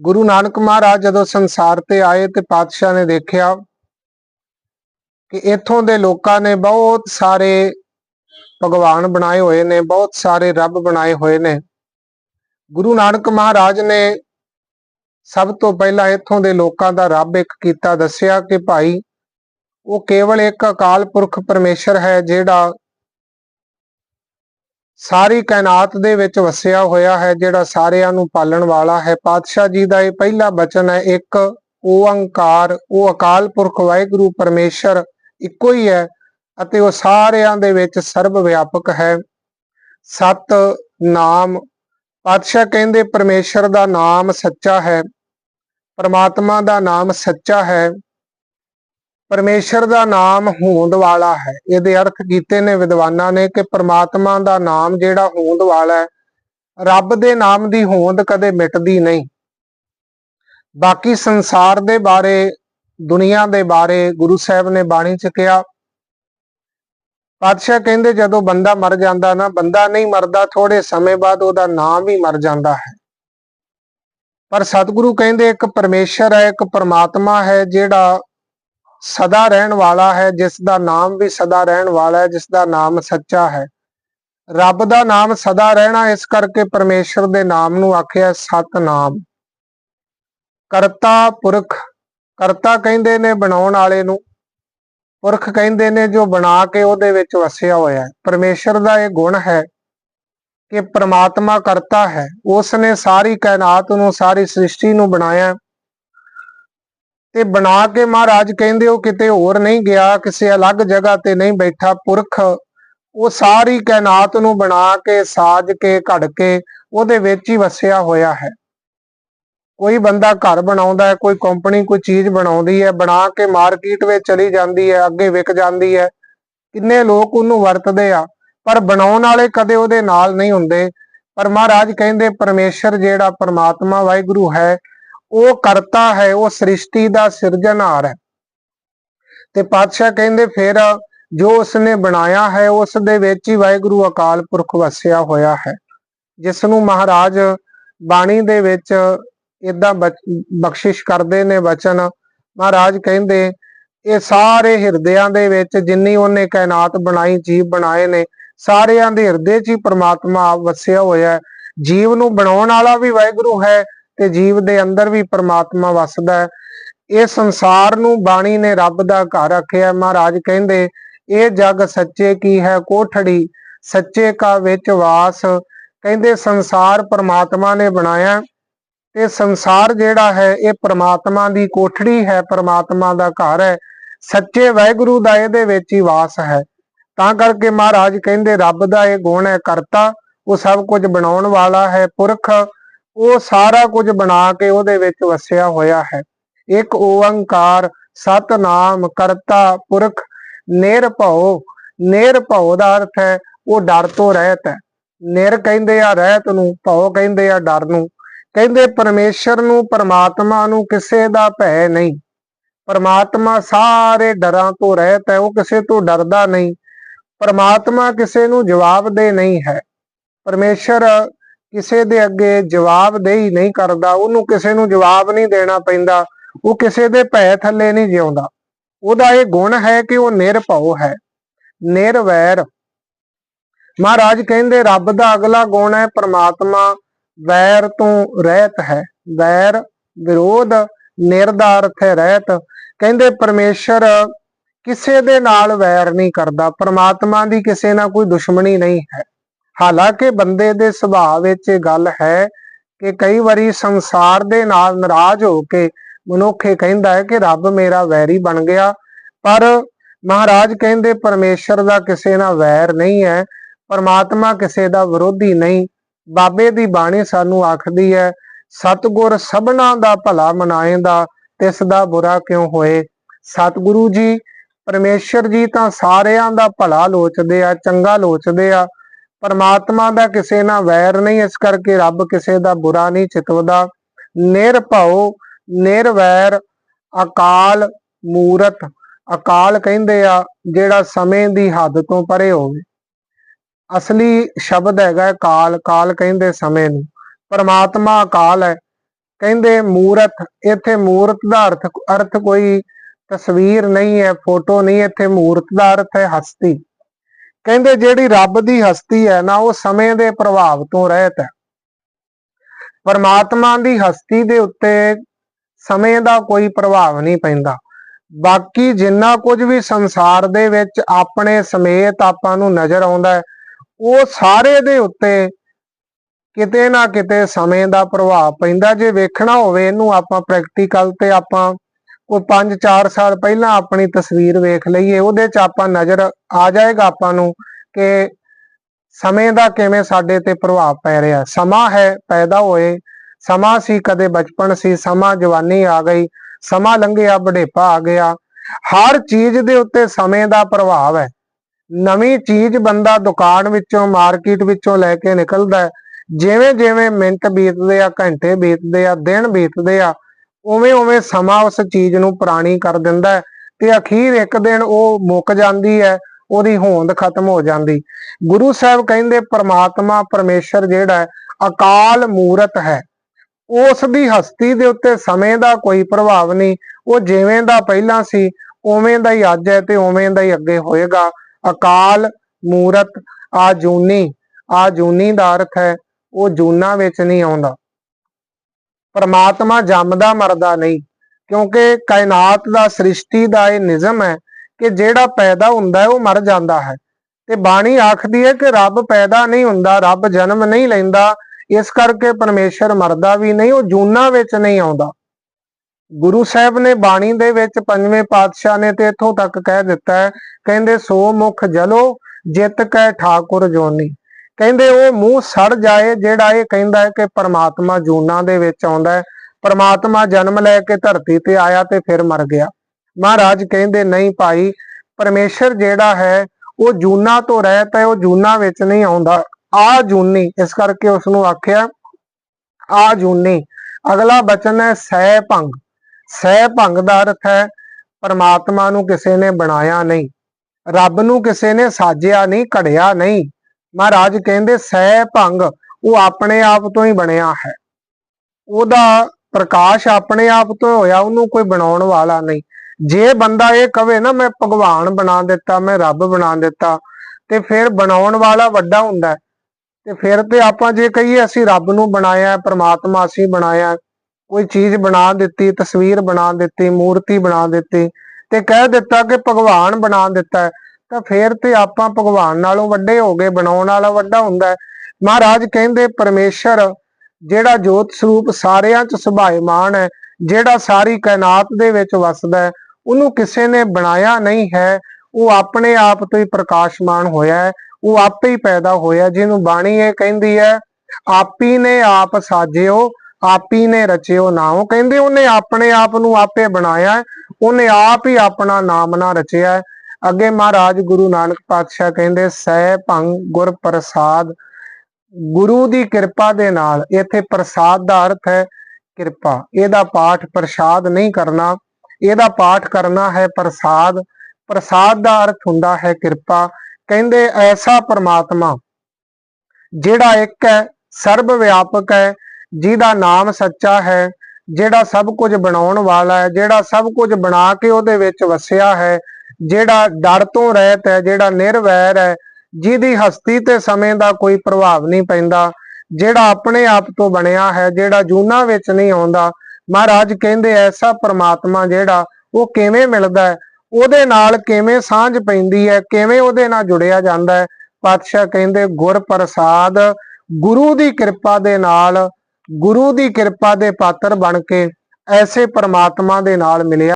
ਗੁਰੂ ਨਾਨਕ ਮਹਾਰਾਜ ਜਦੋਂ ਸੰਸਾਰ ਤੇ ਆਏ ਤੇ ਪਾਤਸ਼ਾਹ ਨੇ ਦੇਖਿਆ ਕਿ ਇੱਥੋਂ ਦੇ ਲੋਕਾਂ ਨੇ ਬਹੁਤ ਸਾਰੇ ਭਗਵਾਨ ਬਣਾਏ ਹੋਏ ਨੇ, ਬਹੁਤ ਸਾਰੇ ਰੱਬ ਬਣਾਏ ਹੋਏ ਨੇ। ਗੁਰੂ ਨਾਨਕ ਮਹਾਰਾਜ ਨੇ ਸਭ ਤੋਂ ਪਹਿਲਾਂ ਇੱਥੋਂ ਦੇ ਲੋਕਾਂ ਦਾ ਰੱਬ ਇੱਕ ਕੀਤਾ ਦੱਸਿਆ ਕਿ ਭਾਈ, ਉਹ ਕੇਵਲ ਇੱਕ ਅਕਾਲ ਪੁਰਖ ਪਰਮੇਸ਼ਰ ਹੈ ਜਿਹੜਾ ਸਾਰੀ ਕਾਇਨਾਤ ਦੇ ਵਿੱਚ ਵਸਿਆ ਹੋਇਆ ਹੈ, ਜਿਹੜਾ ਸਾਰਿਆਂ ਨੂੰ ਪਾਲਣ ਵਾਲਾ ਹੈ। ਪਾਤਸ਼ਾਹ ਜੀ ਦਾ ਇਹ ਪਹਿਲਾ ਬਚਨ ਹੈ, ਇੱਕ ਓੰਕਾਰ ਉਹ ਅਕਾਲ ਪੁਰਖ ਵਾਹਿਗੁਰੂ ਪਰਮੇਸ਼ਰ ਇੱਕੋ ਹੀ ਹੈ ਅਤੇ ਉਹ ਸਾਰਿਆਂ ਦੇ ਵਿੱਚ ਸਰਬ ਵਿਆਪਕ ਹੈ। ਸਤ ਨਾਮ, ਪਾਤਸ਼ਾਹ ਕਹਿੰਦੇ ਪਰਮੇਸ਼ਰ ਦਾ ਨਾਮ ਸੱਚਾ ਹੈ, ਪਰਮਾਤਮਾ ਦਾ ਨਾਮ ਸੱਚਾ ਹੈ। ਪਰਮੇਸ਼ਰ ਦਾ ਨਾਮ ਹੋਂਦ ਵਾਲਾ ਹੈ। ਇਹਦੇ ਅਰਥ ਕੀਤੇ ਨੇ ਵਿਦਵਾਨਾਂ ਨੇ ਕਿ ਪਰਮਾਤਮਾ ਦਾ ਨਾਮ ਜਿਹੜਾ ਹੋਂਦ ਵਾਲਾ ਹੈ, ਰੱਬ ਦੇ ਨਾਮ ਦੀ ਹੋਂਦ ਕਦੇ ਮਿਟਦੀ ਨਹੀਂ। ਬਾਕੀ ਸੰਸਾਰ ਦੇ ਬਾਰੇ, ਦੁਨੀਆ ਦੇ ਬਾਰੇ ਗੁਰੂ ਸਾਹਿਬ ਨੇ ਬਾਣੀ ਚ ਕਿਹਾ, ਪਾਤਸ਼ਾਹ ਕਹਿੰਦੇ ਜਦੋਂ ਬੰਦਾ ਮਰ ਜਾਂਦਾ ਨਾ, ਬੰਦਾ ਨਹੀਂ ਮਰਦਾ ਥੋੜੇ ਸਮੇਂ ਬਾਅਦ ਉਹਦਾ ਨਾਮ ਵੀ ਮਰ ਜਾਂਦਾ ਹੈ। ਪਰ ਸਤਿਗੁਰੂ ਕਹਿੰਦੇ ਇੱਕ ਪਰਮੇਸ਼ਰ ਹੈ, ਇੱਕ ਪਰਮਾਤਮਾ ਹੈ, ਜਿਹੜਾ ਸਦਾ ਰਹਿਣ ਵਾਲਾ ਹੈ ਜਿਸ ਦਾ ਨਾਮ ਵੀ ਸਦਾ ਰਹਿਣ ਵਾਲਾ ਹੈ ਜਿਸ ਦਾ ਨਾਮ ਸੱਚਾ ਹੈ। ਰੱਬ ਦਾ ਨਾਮ ਸਦਾ ਰਹਿਣਾ, ਇਸ ਕਰਕੇ ਪਰਮੇਸ਼ਰ ਦੇ ਨਾਮ ਨੂੰ ਆਖਿਆ ਸਤਨਾਮ। ਕਰਤਾ ਪੁਰਖ, ਕਰਤਾ ਕਹਿੰਦੇ ਨੇ ਬਣਾਉਣ ਵਾਲੇ ਨੂੰ, ਪੁਰਖ ਕਹਿੰਦੇ ਨੇ ਜੋ ਬਣਾ ਕੇ ਉਹਦੇ ਵਿੱਚ ਵਸਿਆ ਹੋਇਆ ਹੈ। ਪਰਮੇਸ਼ਰ ਦਾ ਇਹ ਗੁਣ ਹੈ ਕਿ ਪ੍ਰਮਾਤਮਾ ਕਰਤਾ ਹੈ। ਉਸ ਨੇ ਸਾਰੀ ਕਾਇਨਾਤ ਨੂੰ, ਸਾਰੀ ਸ੍ਰਿਸ਼ਟੀ ਨੂੰ ਬਣਾਇਆ ਤੇ ਬਣਾ ਕੇ ਮਹਾਰਾਜ ਕਹਿੰਦੇ ਉਹ ਕਿਤੇ ਹੋਰ ਨਹੀਂ ਗਿਆ, ਕਿਸੇ ਅਲੱਗ ਜਗ੍ਹਾ ਤੇ ਨਹੀਂ ਬੈਠਾ ਪੁਰਖ। ਉਹ ਸਾਰੀ ਕਾਇਨਾਤ ਨੂੰ ਬਣਾ ਕੇ, ਸਾਜ ਕੇ, ਘੜ ਕੇ ਉਹਦੇ ਵਿੱਚ ਹੀ ਵਸਿਆ ਹੋਇਆ ਹੈ। ਕੋਈ ਬੰਦਾ ਘਰ ਬਣਾਉਂਦਾ ਹੈ, ਕੋਈ ਕੰਪਨੀ ਕੋਈ ਚੀਜ਼ ਬਣਾਉਂਦੀ ਹੈ, ਬਣਾ ਕੇ ਮਾਰਕੀਟ ਵਿੱਚ ਚਲੀ ਜਾਂਦੀ ਹੈ, ਅੱਗੇ ਵਿਕ ਜਾਂਦੀ ਹੈ। ਕਿੰਨੇ ਲੋਕ ਉਹਨੂੰ ਵਰਤਦੇ ਆ, ਪਰ ਬਣਾਉਣ ਵਾਲੇ ਕਦੇ ਉਹਦੇ ਨਾਲ ਨਹੀਂ ਹੁੰਦੇ। ਪਰ ਮਹਾਰਾਜ ਕਹਿੰਦੇ, ਪਰਮੇਸ਼ਰ ਜਿਹੜਾ ਪਰਮਾਤਮਾ ਵਾਹਿਗੁਰੂ ਹੈ ਉਹ ਕਰਤਾ ਹੈ, ਉਹ ਸ੍ਰਿਸ਼ਟੀ ਦਾ ਸਿਰਜਣਹਾਰ ਹੈ। ਤੇ ਪਾਤਸ਼ਾਹ ਕਹਿੰਦੇ, ਫਿਰ ਜੋ ਉਸਨੇ ਬਣਾਇਆ ਹੈ ਉਸ ਦੇ ਵਿੱਚ ਹੀ ਵਾਹਿਗੁਰੂ ਅਕਾਲ ਪੁਰਖ ਵਸਿਆ ਹੋਇਆ ਹੈ। ਜਿਸ ਨੂੰ ਮਹਾਰਾਜ ਬਾਣੀ ਦੇ ਵਿੱਚ ਇਦਾਂ ਬਖਸ਼ਿਸ਼ ਕਰਦੇ ਨੇ ਵਚਨ, ਮਹਾਰਾਜ ਕਹਿੰਦੇ, ਇਹ ਸਾਰੇ ਹਿਰਦਿਆਂ ਦੇ ਵਿੱਚ ਜਿੰਨੀ ਉਹਨੇ ਕਾਇਨਾਤ ਬਣਾਈ, ਜੀਵ ਬਣਾਏ ਨੇ, ਸਾਰਿਆਂ ਦੇ ਹਿਰਦੇ 'ਚ ਹੀ ਪ੍ਰਮਾਤਮਾ ਵਸਿਆ ਹੋਇਆ ਹੈ। ਜੀਵ ਨੂੰ ਬਣਾਉਣ ਵਾਲਾ ਵੀ ਵਾਹਿਗੁਰੂ ਹੈ ਤੇ ਜੀਵ ਦੇ ਅੰਦਰ ਵੀ ਪਰਮਾਤਮਾ ਵੱਸਦਾ ਹੈ। ਇਹ ਸੰਸਾਰ ਨੂੰ ਬਾਣੀ ਨੇ ਰੱਬ ਦਾ ਘਰ ਆਖਿਆ। ਮਹਾਰਾਜ ਕਹਿੰਦੇ, ਇਹ ਜਗ ਸੱਚੇ ਕੀ ਹੈ? ਕੋਠੜੀ, ਸੱਚੇ ਕਾ ਵਿੱਚ ਵਾਸ। ਕਹਿੰਦੇ, ਸੰਸਾਰ ਪ੍ਰਮਾਤਮਾ ਨੇ ਬਣਾਇਆ ਤੇ ਸੰਸਾਰ ਜਿਹੜਾ ਹੈ, ਇਹ ਪ੍ਰਮਾਤਮਾ ਦੀ ਕੋਠੜੀ ਹੈ, ਪ੍ਰਮਾਤਮਾ ਦਾ ਘਰ ਹੈ। ਸੱਚੇ ਵਾਹਿਗੁਰੂ ਦਾ ਇਹਦੇ ਵਿੱਚ ਹੀ ਵਾਸ ਹੈ। ਤਾਂ ਕਰਕੇ ਮਹਾਰਾਜ ਕਹਿੰਦੇ, ਰੱਬ ਦਾ ਇਹ ਗੁਣ ਹੈ ਕਰਤਾ। ਉਹ ਸਭ ਕੁਝ ਬਣਾਉਣ ਵਾਲਾ ਹੈ, ਪੁਰਖ। ਉਹ ਸਾਰਾ ਕੁਝ ਬਣਾ ਕੇ ਉਹਦੇ ਵਿੱਚ ਵਸਿਆ ਹੋਇਆ ਹੈ। ਇੱਕ ਓੰਕਾਰ, ਸਤਨਾਮ, ਕਰਤਾ, ਪੁਰਖ, ਨਿਰਭਉ। ਨਿਰਭਉ ਦਾ ਅਰਥ ਹੈ, ਉਹ ਡਰ ਤੋਂ ਰਹਿਤ ਹੈ। ਨਿਰ ਕਹਿੰਦੇ ਆ ਰਹਿਤ ਨੂੰ, ਭਉ ਕਹਿੰਦੇ ਆ ਡਰ ਨੂੰ। ਕਹਿੰਦੇ ਪਰਮੇਸ਼ਰ ਨੂੰ, ਪਰਮਾਤਮਾ ਨੂੰ ਕਿਸੇ ਦਾ ਭੈ ਨਹੀਂ। ਪਰਮਾਤਮਾ ਸਾਰੇ ਡਰਾਂ ਤੋਂ ਰਹਿਤ ਹੈ, ਉਹ ਕਿਸੇ ਤੋਂ ਡਰਦਾ ਨਹੀਂ। ਪਰਮਾਤਮਾ ਕਿਸੇ ਨੂੰ ਜਵਾਬ ਦੇ ਨਹੀਂ ਹੈ। ਪਰਮੇਸ਼ਰ ਕਿਸੇ ਦੇ ਅੱਗੇ ਜਵਾਬਦੇਹੀ ਨਹੀਂ ਕਰਦਾ, ਉਹਨੂੰ ਕਿਸੇ ਨੂੰ ਜਵਾਬ ਨਹੀਂ ਦੇਣਾ ਪੈਂਦਾ, ਉਹ ਕਿਸੇ ਦੇ ਭੈ ਥੱਲੇ ਨਹੀਂ ਜਿਉਂਦਾ। ਉਹਦਾ ਇਹ ਗੁਣ ਹੈ ਕਿ ਉਹ ਨਿਰਭਉ ਹੈ, ਨਿਰਵੈਰ। ਮਹਾਰਾਜ ਕਹਿੰਦੇ, ਰੱਬ ਦਾ ਅਗਲਾ ਗੁਣ ਹੈ ਪ੍ਰਮਾਤਮਾ, ਵੈਰ ਤੋਂ ਰਹਿਤ ਹੈ। ਵੈਰ ਵਿਰੋਧ ਨਿਰਦਾ ਹੈ ਰਹਿਤ। ਕਹਿੰਦੇ, ਪਰਮੇਸ਼ਰ ਕਿਸੇ ਦੇ ਨਾਲ ਵੈਰ ਨਹੀਂ ਕਰਦਾ, ਪਰਮਾਤਮਾ ਦੀ ਕਿਸੇ ਨਾਲ ਕੋਈ ਦੁਸ਼ਮਣੀ ਨਹੀਂ ਹੈ। ਹਾਲਾਂਕਿ ਬੰਦੇ ਦੇ ਸੁਭਾਅ ਵਿੱਚ ਇਹ ਗੱਲ ਹੈ ਕਿ ਕਈ ਵਾਰੀ ਸੰਸਾਰ ਦੇ ਨਾਲ ਨਾਰਾਜ਼ ਹੋ ਕੇ ਮਨੁੱਖ ਇਹ ਕਹਿੰਦਾ ਹੈ ਕਿ ਰੱਬ ਮੇਰਾ ਵੈਰੀ ਬਣ ਗਿਆ। ਪਰ ਮਹਾਰਾਜ ਕਹਿੰਦੇ, ਪਰਮੇਸ਼ਰ ਦਾ ਕਿਸੇ ਨਾਲ ਵੈਰ ਨਹੀਂ ਹੈ, ਪਰਮਾਤਮਾ ਕਿਸੇ ਦਾ ਵਿਰੋਧੀ ਨਹੀਂ। ਬਾਬੇ ਦੀ ਬਾਣੀ ਸਾਨੂੰ ਆਖਦੀ ਹੈ, ਸਤਗੁਰ ਸਭਨਾ ਦਾ ਭਲਾ ਮਨਾਏਂਦਾ, ਤਿਸ ਦਾ ਬੁਰਾ ਕਿਉਂ ਹੋਏ? ਸਤਿਗੁਰੂ ਜੀ, ਪਰਮੇਸ਼ਰ ਜੀ ਤਾਂ ਸਾਰਿਆਂ ਦਾ ਭਲਾ ਲੋਚਦੇ ਆ, ਚੰਗਾ ਲੋਚਦੇ ਆ। ਪਰਮਾਤਮਾ ਦਾ ਕਿਸੇ ਨਾਲ ਵੈਰ ਨਹੀਂ, ਇਸ ਕਰਕੇ ਰੱਬ ਕਿਸੇ ਦਾ ਬੁਰਾ ਨਹੀਂ ਚਿਤਵਦਾ। ਨਿਰਭਉ, ਨਿਰਵੈਰ, ਅਕਾਲ ਮੂਰਤ। ਅਕਾਲ ਕਹਿੰਦੇ ਆ, ਜਿਹੜਾ ਸਮੇਂ ਦੀ ਹੱਦ ਤੋਂ ਪਰੇ ਹੋਵੇ। ਅਸਲੀ ਸ਼ਬਦ ਹੈਗਾ ਕਾਲ। ਕਾਲ ਕਹਿੰਦੇ ਸਮੇਂ ਨੂੰ। ਪਰਮਾਤਮਾ ਅਕਾਲ ਹੈ। ਕਹਿੰਦੇ ਮੂਰਤ, ਇੱਥੇ ਮੂਰਤ ਦਾ ਅਰਥ ਅਰਥ ਕੋਈ ਤਸਵੀਰ ਨਹੀਂ ਹੈ, ਫੋਟੋ ਨਹੀਂ, ਇੱਥੇ ਮੂਰਤ ਦਾ ਅਰਥ ਹੈ ਹਸਤੀ। ਕਹਿੰਦੇ ਜਿਹੜੀ ਰੱਬ ਦੀ ਹਸਤੀ ਹੈ ਨਾ, ਉਹ ਸਮੇਂ ਦੇ ਪ੍ਰਭਾਵ ਤੋਂ ਰਹਿਤ ਹੈ। ਪਰਮਾਤਮਾ ਦੀ ਹਸਤੀ ਦੇ ਉੱਤੇ ਸਮੇਂ ਦਾ ਕੋਈ ਪ੍ਰਭਾਵ ਨਹੀਂ ਪੈਂਦਾ। ਬਾਕੀ ਜਿੰਨਾ ਕੁਝ ਵੀ ਸੰਸਾਰ ਦੇ ਵਿੱਚ ਆਪਣੇ ਸਮੇਤ ਆਪਾਂ ਨੂੰ ਨਜ਼ਰ ਆਉਂਦਾ ਹੈ, ਉਹ ਸਾਰੇ ਦੇ ਉੱਤੇ ਕਿਤੇ ਨਾ ਕਿਤੇ ਸਮੇਂ ਦਾ ਪ੍ਰਭਾਵ ਪੈਂਦਾ। ਜੇ ਵੇਖਣਾ ਹੋਵੇ, ਇਹਨੂੰ ਆਪਾਂ ਪ੍ਰੈਕਟੀਕਲ ਤੇ ਆਪਾਂ ਕੋਈ 5-4 ਸਾਲ ਪਹਿਲਾਂ ਆਪਣੀ ਤਸਵੀਰ ਵੇਖ ਲਈਏ, ਉਹਦੇ 'ਚ ਆਪਾਂ ਨਜ਼ਰ ਆ ਜਾਏਗਾ ਆਪਾਂ ਨੂੰ ਕਿ ਸਮੇਂ ਦਾ ਕਿਵੇਂ ਸਾਡੇ ਤੇ ਪ੍ਰਭਾਵ ਪੈ ਰਿਹਾ। ਸਮਾਂ ਹੈ, ਪੈਦਾ ਹੋਏ, ਸਮਾਂ ਸੀ ਕਦੇ ਬਚਪਨ ਸੀ, ਸਮਾਂ ਜਵਾਨੀ ਆ ਗਈ, ਸਮਾਂ ਲੰਘਿਆ, ਬੁਢੇਪਾ ਆ ਗਿਆ। ਹਰ ਚੀਜ਼ ਦੇ ਉੱਤੇ ਸਮੇਂ ਦਾ ਪ੍ਰਭਾਵ ਹੈ। ਨਵੀਂ ਚੀਜ਼ ਬੰਦਾ ਦੁਕਾਨ ਵਿੱਚੋਂ, ਮਾਰਕੀਟ ਵਿੱਚੋਂ ਲੈ ਕੇ ਨਿਕਲਦਾ ਜਿਵੇਂ ਜਿਵੇਂ ਮਿੰਟ ਬੀਤਦੇ ਆ, ਘੰਟੇ ਬੀਤਦੇ ਆ, ਦਿਨ ਬੀਤਦੇ ਆ ਉਵੇਂ ਉਵੇਂ ਸਮਾਂ ਉਸ ਚੀਜ਼ ਨੂੰ ਪੁਰਾਣੀ ਕਰ ਦਿੰਦਾ ਹੈ ਤੇ ਅਖੀਰ ਇੱਕ ਦਿਨ ਉਹ ਮੁੱਕ ਜਾਂਦੀ ਹੈ, ਉਹਦੀ ਹੋਂਦ ਖਤਮ ਹੋ ਜਾਂਦੀ। ਗੁਰੂ ਸਾਹਿਬ ਕਹਿੰਦੇ, ਪ੍ਰਮਾਤਮਾ ਪਰਮੇਸ਼ਰ ਜਿਹੜਾ ਹੈ, ਅਕਾਲ ਮੂਰਤ ਹੈ। ਉਸ ਦੀ ਹਸਤੀ ਦੇ ਉੱਤੇ ਸਮੇਂ ਦਾ ਕੋਈ ਪ੍ਰਭਾਵ ਨਹੀਂ। ਉਹ ਜਿਵੇਂ ਦਾ ਪਹਿਲਾਂ ਸੀ, ਉਵੇਂ ਦਾ ਹੀ ਅੱਜ ਹੈ ਤੇ ਉਵੇਂ ਦਾ ਹੀ ਅੱਗੇ ਹੋਏਗਾ। ਅਕਾਲ ਮੂਰਤ ਆ ਜੂਨੀ ਆ ਜੂਨੀ ਦਾ ਅਰਥ ਹੈ, ਉਹ ਜੂਨਾ ਵਿੱਚ ਨਹੀਂ ਆਉਂਦਾ। ਪਰਮਾਤਮਾ ਜੰਮਦਾ ਮਰਦਾ ਨਹੀਂ, ਕਿਉਂਕਿ ਕਾਇਨਾਤ ਦਾ ਸ੍ਰਿਸ਼ਟੀ ਦਾ ਇਹ ਨਿਯਮ ਹੈ ਕਿ ਜਿਹੜਾ ਪੈਦਾ ਹੁੰਦਾ ਹੈ ਉਹ ਮਰ ਜਾਂਦਾ ਹੈ। ਤੇ ਬਾਣੀ ਆਖਦੀ ਹੈ ਕਿ ਰੱਬ ਪੈਦਾ ਨਹੀਂ ਹੁੰਦਾ, ਰੱਬ ਜਨਮ ਨਹੀਂ ਲੈਂਦਾ, ਇਸ ਕਰਕੇ ਪਰਮੇਸ਼ਰ ਮਰਦਾ ਵੀ ਨਹੀਂ, ਉਹ ਜੂਨਾ ਵਿੱਚ ਨਹੀਂ ਆਉਂਦਾ। ਗੁਰੂ ਸਾਹਿਬ ਨੇ ਬਾਣੀ ਦੇ ਵਿੱਚ ਪੰਜਵੇਂ ਪਾਤਸ਼ਾਹ ਨੇ ਤੇ ਇਥੋਂ ਤੱਕ ਕਹਿ ਦਿੱਤਾ ਹੈ, ਕਹਿੰਦੇ, ਸੋ ਮੁਖ ਜਲੋ, ਜਿਤ ਕੈ ਠਾਕੁਰ ਜੋਨੀ। ਕਹਿੰਦੇ ਉਹ ਮੂੰਹ ਸੜ ਜਾਏ, ਜਿਹੜਾ ਇਹ ਕਹਿੰਦਾ ਹੈ ਕਿ ਪਰਮਾਤਮਾ ਜੂਨਾਂ ਦੇ ਵਿੱਚ ਆਉਂਦਾ ਹੈ। ਪਰਮਾਤਮਾ ਜਨਮ ਲੈ ਕੇ ਧਰਤੀ ਤੇ ਆਇਆ ਤੇ ਫਿਰ ਮਰ ਗਿਆ। ਮਹਾਰਾਜ ਕਹਿੰਦੇ, ਨਹੀਂ ਭਾਈ, ਪਰਮੇਸ਼ਰ ਜਿਹੜਾ ਹੈ, ਉਹ ਜੂਨਾ ਤੋਂ ਰਹਿਤ ਹੈ, ਉਹ ਜੂਨਾ ਵਿੱਚ ਨਹੀਂ ਆਉਂਦਾ। ਆ ਜੂਨੀ। ਇਸ ਕਰਕੇ ਉਸ ਨੂੰ ਆਖਿਆ, ਆ ਜੂਨੀ, ਅਗਲਾ ਬਚਨ ਹੈ ਸਹਿ ਭੰਗ। ਸਹਿ ਭੰਗ ਦਾ ਅਰਥ ਹੈ, ਪਰਮਾਤਮਾ ਨੂੰ ਕਿਸੇ ਨੇ ਬਣਾਇਆ ਨਹੀਂ। ਰੱਬ ਨੂੰ ਕਿਸੇ ਨੇ ਸਾਜਿਆ ਨਹੀਂ, ਘੜਿਆ ਨਹੀਂ। ਮਹਾਰਾਜ ਕਹਿੰਦੇ, ਸਹਿ ਭੰਗ, ਉਹ ਆਪਣੇ ਆਪ ਤੋਂ ਹੀ ਬਣਿਆ ਹੈ। ਉਹਦਾ ਪ੍ਰਕਾਸ਼ ਆਪਣੇ ਆਪ ਤੋਂ ਹੋਇਆ, ਉਹਨੂੰ ਕੋਈ ਬਣਾਉਣ ਵਾਲਾ ਨਹੀਂ। ਜੇ ਬੰਦਾ ਇਹ ਕਵੇ ਨਾ, ਮੈਂ ਭਗਵਾਨ ਬਣਾ ਦਿੱਤਾ, ਮੈਂ ਰੱਬ ਬਣਾ ਦਿੱਤਾ, ਤੇ ਫਿਰ ਬਣਾਉਣ ਵਾਲਾ ਵੱਡਾ ਹੁੰਦਾ ਤੇ ਫਿਰ ਤੇ ਆਪਾਂ ਜੇ ਕਹੀਏ, ਅਸੀਂ ਰੱਬ ਨੂੰ ਬਣਾਇਆ ਪਰਮਾਤਮਾ ਅਸੀਂ ਬਣਾਇਆ ਕੋਈ ਚੀਜ਼ ਬਣਾ ਦਿੱਤੀ, ਤਸਵੀਰ ਬਣਾ ਦਿੱਤੀ, ਮੂਰਤੀ ਬਣਾ ਦਿੱਤੀ, ਤੇ ਕਹਿ ਦਿੱਤਾ ਕਿ ਭਗਵਾਨ ਬਣਾ ਦਿੱਤਾ ਤਾਂ ਫੇਰ ਤੇ ਆਪਾਂ ਭਗਵਾਨ ਨਾਲੋਂ ਵੱਡੇ ਹੋ ਗਏ, ਬਣਾਉਣ ਵਾਲਾ ਵੱਡਾ ਹੁੰਦਾ ਹੈ। ਮਹਾਰਾਜ ਕਹਿੰਦੇ, ਪਰਮੇਸ਼ਰ, ਜਿਹੜਾ ਜੋਤ ਸਰੂਪ ਸਾਰਿਆਂ 'ਚ ਸੁਭਾਇਮਾਨ ਹੈ, ਜਿਹੜਾ ਸਾਰੀ ਕਾਇਨਾਤ ਦੇ ਵਿੱਚ ਵਸਦਾ ਹੈ, ਉਹਨੂੰ ਕਿਸੇ ਨੇ ਬਣਾਇਆ ਨਹੀਂ ਹੈ। ਉਹ ਆਪਣੇ ਆਪ ਤੋਂ ਹੀ ਪ੍ਰਕਾਸ਼ਮਾਨ ਹੋਇਆ ਹੈ। ਉਹ ਆਪੇ ਹੀ ਪੈਦਾ ਹੋਇਆ ਜਿਹਨੂੰ ਬਾਣੀ ਇਹ ਕਹਿੰਦੀ ਹੈ, ਆਪੀ ਨੇ ਆਪ ਸਾਜਿਓ, ਆਪੀ ਨੇ ਰਚਿਓ ਨਾਮ। ਕਹਿੰਦੇ, ਉਹਨੇ ਆਪਣੇ ਆਪ ਨੂੰ ਆਪੇ ਬਣਾਇਆ ਉਹਨੇ ਆਪ ਹੀ ਆਪਣਾ ਨਾਮ ਨਾ ਰਚਿਆ ਅੱਗੇ ਮਹਾਰਾਜ ਗੁਰੂ ਨਾਨਕ ਪਾਤਸ਼ਾਹ ਕਹਿੰਦੇ, ਸਹਿ ਭੰਗ ਗੁਰ ਪ੍ਰਸਾਦ। ਗੁਰੂ ਦੀ ਕਿਰਪਾ ਦੇ ਨਾਲ ਇੱਥੇ ਪ੍ਰਸਾਦ ਦਾ ਅਰਥ ਹੈ ਕਿਰਪਾ। ਇਹਦਾ ਪਾਠ ਪ੍ਰਸਾਦ ਨਹੀਂ ਕਰਨਾ। ਇਹਦਾ ਪਾਠ ਕਰਨਾ ਹੈ ਪ੍ਰਸਾਦ। ਪ੍ਰਸਾਦ ਦਾ ਅਰਥ ਹੁੰਦਾ ਹੈ ਕਿਰਪਾ। ਕਹਿੰਦੇ, ਐਸਾ ਪਰਮਾਤਮਾ ਜਿਹੜਾ ਇੱਕ ਹੈ, ਸਰਬ ਵਿਆਪਕ ਹੈ, ਜਿਹਦਾ ਨਾਮ ਸੱਚਾ ਹੈ, ਜਿਹੜਾ ਸਭ ਕੁਝ ਬਣਾਉਣ ਵਾਲਾ ਹੈ, ਜਿਹੜਾ ਸਭ ਕੁਝ ਬਣਾ ਕੇ ਉਹਦੇ ਵਿੱਚ ਵਸਿਆ ਹੈ ਜਿਹੜਾ ਡਰ ਤੋਂ ਰਹਿਤ ਹੈ, ਜਿਹੜਾ ਨਿਰਵੈਰ ਹੈ, ਜਿਹਦੀ ਹਸਤੀ ਤੇ ਸਮੇਂ ਦਾ ਕੋਈ ਪ੍ਰਭਾਵ ਨਹੀਂ ਪੈਂਦਾ, ਜਿਹੜਾ ਆਪਣੇ ਆਪ ਤੋਂ ਬਣਿਆ ਹੈ, ਜਿਹੜਾ ਜੂਨਾ ਵਿੱਚ ਨਹੀਂ ਆਉਂਦਾ। ਮਹਾਰਾਜ ਕਹਿੰਦੇ ਐਸਾ ਪ੍ਰਮਾਤਮਾ ਜਿਹੜਾ, ਉਹ ਕਿਵੇਂ ਮਿਲਦਾ ਹੈ? ਉਹਦੇ ਨਾਲ ਕਿਵੇਂ ਸਾਂਝ ਪੈਂਦੀ ਹੈ? ਕਿਵੇਂ ਉਹਦੇ ਨਾਲ ਜੁੜਿਆ ਜਾਂਦਾ ਹੈ? ਪਾਤਸ਼ਾਹ ਕਹਿੰਦੇ ਗੁਰ ਪ੍ਰਸਾਦ ਗੁਰੂ ਦੀ ਕਿਰਪਾ ਦੇ ਨਾਲ, ਗੁਰੂ ਦੀ ਕਿਰਪਾ ਦੇ ਪਾਤਰ ਬਣ ਕੇ ਐਸੇ ਪ੍ਰਮਾਤਮਾ ਦੇ ਨਾਲ ਮਿਲਿਆ।